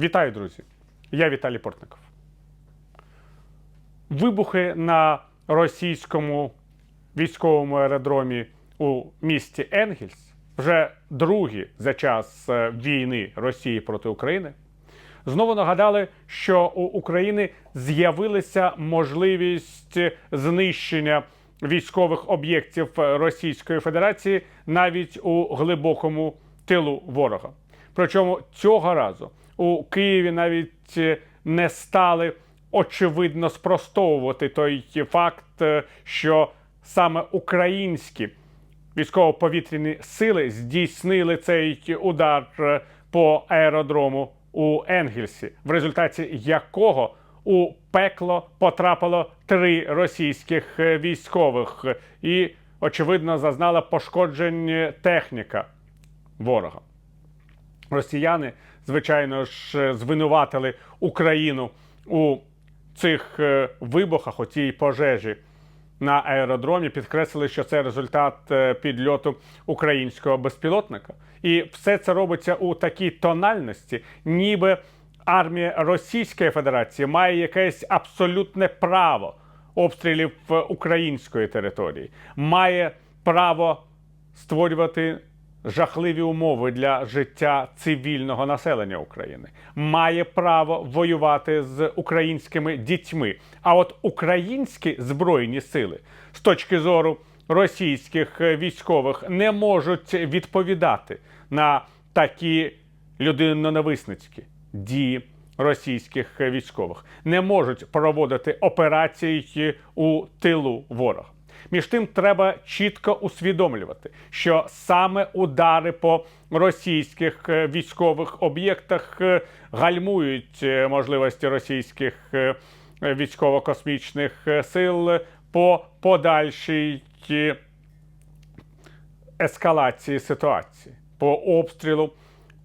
Вітаю, друзі! Я Віталій Портников. Вибухи на російському військовому аеродромі у місті Енгельс вже другі за час е, війни Росії проти України. Знову нагадали, що у України з'явилася можливість знищення військових об'єктів Російської Федерації навіть у глибокому тилу ворога. Причому цього разу у Києві навіть е, не стали очевидно спростовувати той факт, е, що саме українські військово-повітряні сили здійснили цей удар е, по аеродрому у Енгельсі, в результаті якого у пекло потрапило три російських військових, і очевидно зазнала пошкоджень техніка ворога. Росіяни, звичайно ж, звинуватили Україну у цих е, вибухах, у цій пожежі на аеродромі, підкреслили, що це результат е, підльоту українського безпілотника. І все це робиться у такій тональності, ніби армія Російської Федерації має якесь абсолютне право обстрілів е, української території, має право створювати жахливі умови для життя цивільного населення України, має право воювати з українськими дітьми. А от українські збройні сили з точки зору російських військових не можуть відповідати на такі людиноненависницькі дії російських військових, не можуть проводити операції у тилу ворога. Між тим, треба чітко усвідомлювати, що саме удари по російських е, військових об'єктах е, гальмують е, можливості російських військово-космічних сил по подальшій ескалації ситуації, по обстрілу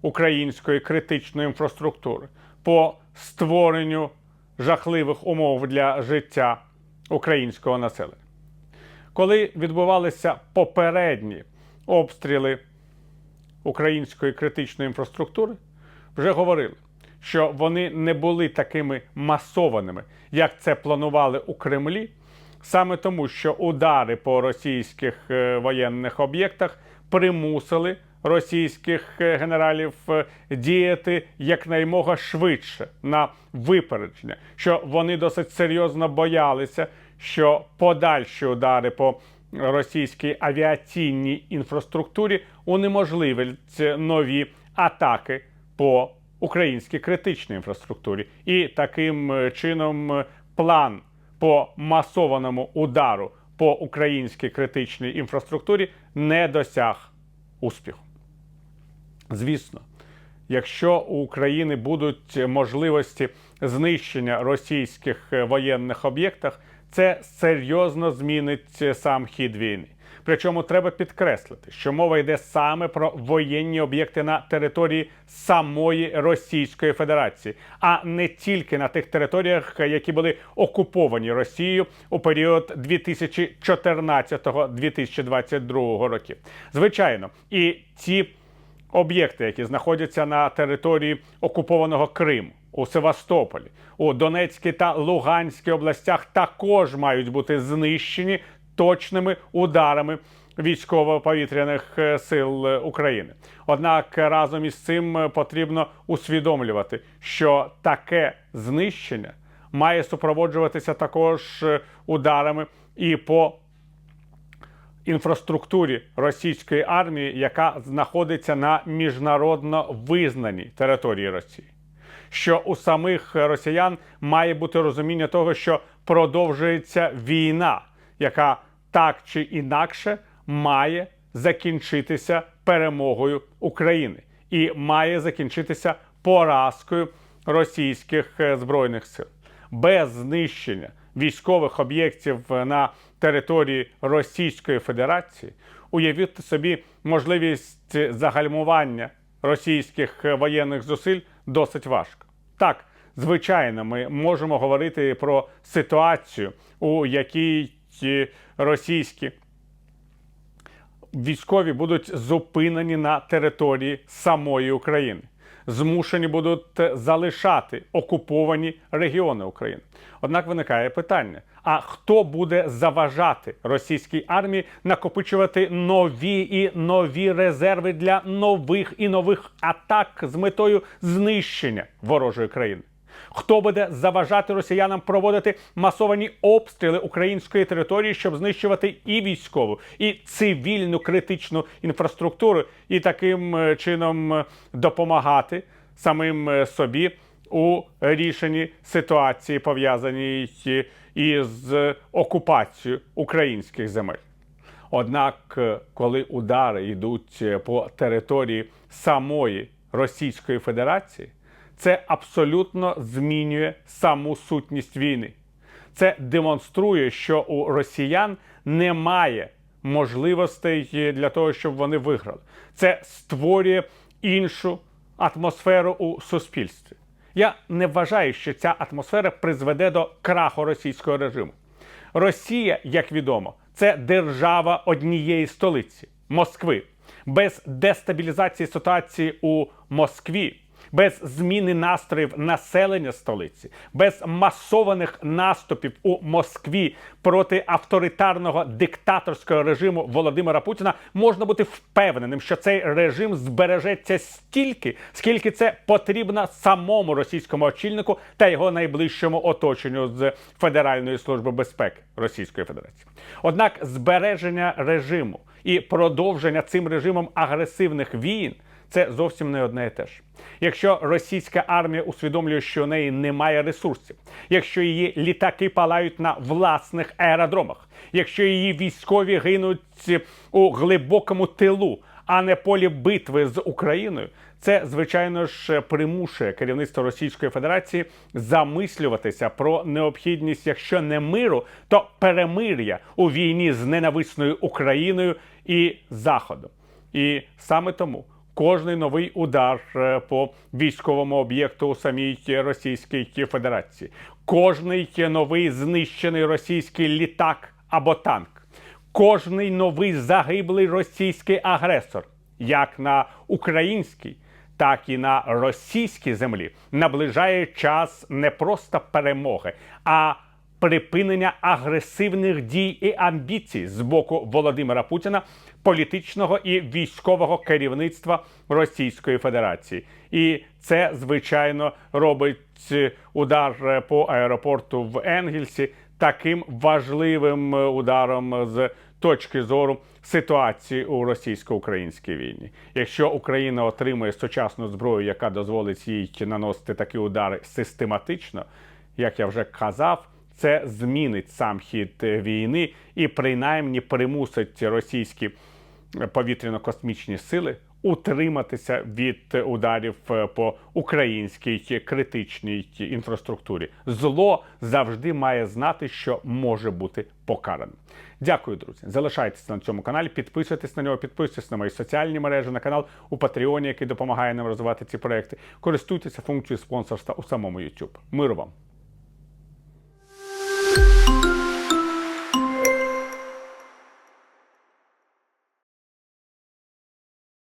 української критичної інфраструктури, по створенню жахливих умов для життя українського населення. Коли відбувалися попередні обстріли української критичної інфраструктури, вже говорили, що вони не були такими масованими, як це планували у Кремлі, саме тому, що удари по російських е, воєнних об'єктах примусили російських е, генералів е, діяти якнаймога швидше на випередження, що вони досить серйозно боялися, що подальші удари по російській авіаційній інфраструктурі унеможливлять нові атаки по українській критичній інфраструктурі. І таким е, чином е, план по масованому удару по українській критичній інфраструктурі не досяг успіху. Звісно, якщо у України будуть можливості знищення російських е, воєнних об'єктах, це серйозно змінить е, сам хід війни. Причому треба підкреслити, що мова йде саме про воєнні об'єкти на території самої Російської Федерації, а не тільки на тих територіях, які були окуповані Росією у період 2014-2022 років. Звичайно, і ті об'єкти, які знаходяться на території окупованого Криму. У Севастополі, у Донецькій та Луганській областях також мають бути знищені точними ударами військово-повітряних е, сил е, України. Однак разом із цим е, потрібно усвідомлювати, що таке знищення має супроводжуватися також е, ударами і по інфраструктурі російської армії, яка знаходиться на міжнародно визнаній території Росії. Що у самих росіян має бути розуміння того, що продовжується війна, яка так чи інакше має закінчитися перемогою України і має закінчитися поразкою російських е, збройних сил без знищення військових об'єктів на території Російської Федерації, уявіть собі можливість загальмування російських воєнних зусиль досить важко. Так, звичайно, ми можемо говорити про ситуацію, у якій російські військові будуть зупинені на території самої України. Змушені будуть залишати окуповані регіони України. Однак виникає питання: а хто буде заважати російській армії накопичувати нові і нові резерви для нових і нових атак з метою знищення ворожої країни? Хто буде заважати росіянам проводити масовані обстріли української території, щоб знищувати і військову, і цивільну критичну інфраструктуру, і таким е, чином е, допомагати самим е, собі у рішенні ситуації, пов'язаній із окупацією українських земель? Однак, коли удари йдуть по території самої Російської Федерації, це абсолютно змінює саму сутність війни. Це демонструє, що у росіян немає можливостей для того, щоб вони виграли. Це створює іншу атмосферу у суспільстві. Я не вважаю, що ця атмосфера призведе до краху російського режиму. Росія, як відомо, це держава однієї столиці Москви. Без дестабілізації ситуації у Москві, без зміни настроїв населення столиці, без масованих наступів у Москві проти авторитарного диктаторського режиму Володимира Путіна можна бути впевненим, що цей режим збережеться стільки, скільки це потрібно самому російському очільнику та його найближчому оточенню з Федеральної служби безпеки Російської Федерації. Однак збереження режиму і продовження цим режимом агресивних війн це зовсім не одне і те ж. Якщо російська армія усвідомлює, що у неї немає ресурсів, якщо її літаки палають на власних аеродромах, якщо її військові гинуть у глибокому тилу, а не полі битви з Україною, це звичайно ж примушує керівництво Російської Федерації замислюватися про необхідність, якщо не миру, то перемир'я у війні з ненависною Україною і Заходом. І саме тому кожний новий удар е, по військовому об'єкту у самій Російській Федерації, кожний новий знищений російський літак або танк, кожний новий загиблий російський агресор, як на українській, так і на російській землі, наближає час не просто перемоги, а припинення агресивних дій і амбіцій з боку Володимира Путіна, політичного і військового керівництва Російської Федерації. І це звичайно робить удар по аеропорту в Енгельсі таким важливим ударом з точки зору ситуації у російсько-українській війні. Якщо Україна отримує сучасну зброю, яка дозволить їй наносити такі удари систематично, як я вже казав. Це змінить сам хід е, війни і принаймні примусить російські повітряно-космічні сили утриматися від ударів е, по українській критичній інфраструктурі. Зло завжди має знати, що може бути покараним. Дякую, друзі. Залишайтеся на цьому каналі, підписуйтесь на нього, підписуйтесь на мої соціальні мережі, на канал у Патреоні, який допомагає нам розвивати ці проекти. Користуйтеся функцією спонсорства у самому YouTube. Миру вам!